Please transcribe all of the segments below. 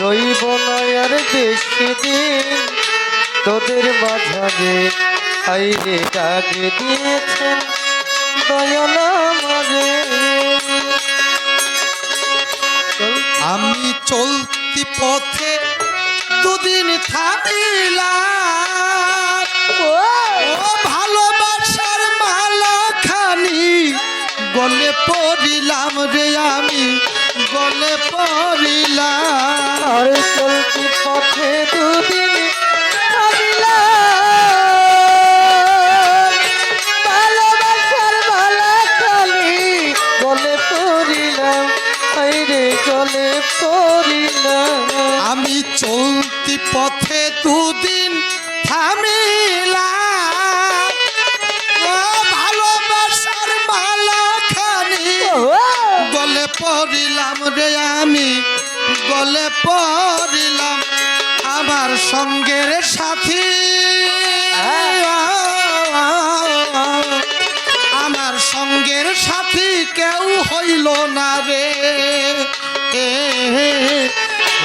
রইব নয়ার বেশি দিন। তোদের মাঝারে আইরে ডাক দিয়েছেন আমি চলতি পথে দুদিন থামিলাম ভালো পড়িলাম রে আমি গলে পড়িলাম। আর চলতি পথে দুদিন আমি চলতি পথে দুদিন থামিলাম। পড়িলাম রে আমি, গলে পড়িলাম আমার সঙ্গের সাথী। আমার সঙ্গের সাথী কেউ হইল না রে।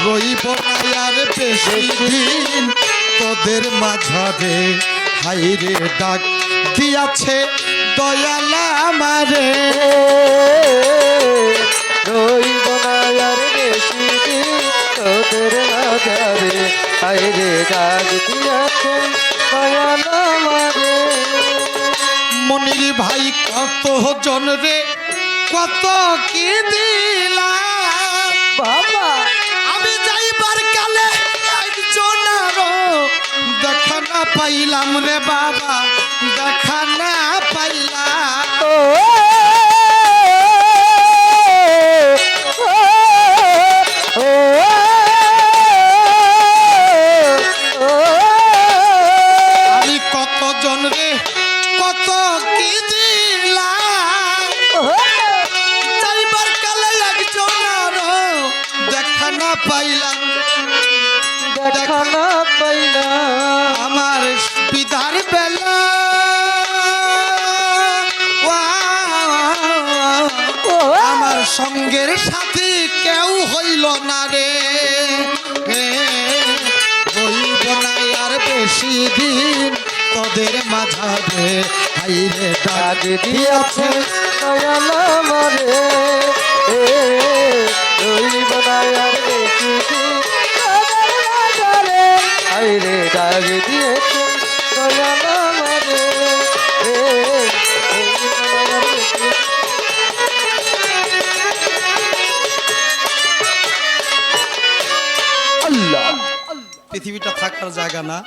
রইব আর বেশি দিন তোদের মাঝারে। হাইরে ডাক দিয়াছে দয়ালা আমারে। মাঝারে আইরে ডাক দিয়াছেন দয়াল আমারে মনির ভাই কত জন রে কত কি দিলাম বাবা। আমি যাইবার কালে একজন আরও দেখা না পাইলাম রে বাবা দেখা না পাইলাম। পাইলাম। দেখা না পাইলাম। আমার বিদার বেলা। আমার সঙ্গের সাথী কেউ হইল না রে। হইব না আর বেশি দিন। তোদের মাঝারে হাইরে ডাক দিয়াছে। দয়াল আমারে ডাক দিয়েছে দয়াল আমারে আল্লাহ। পৃথিবীটা থাকার জায়গা না।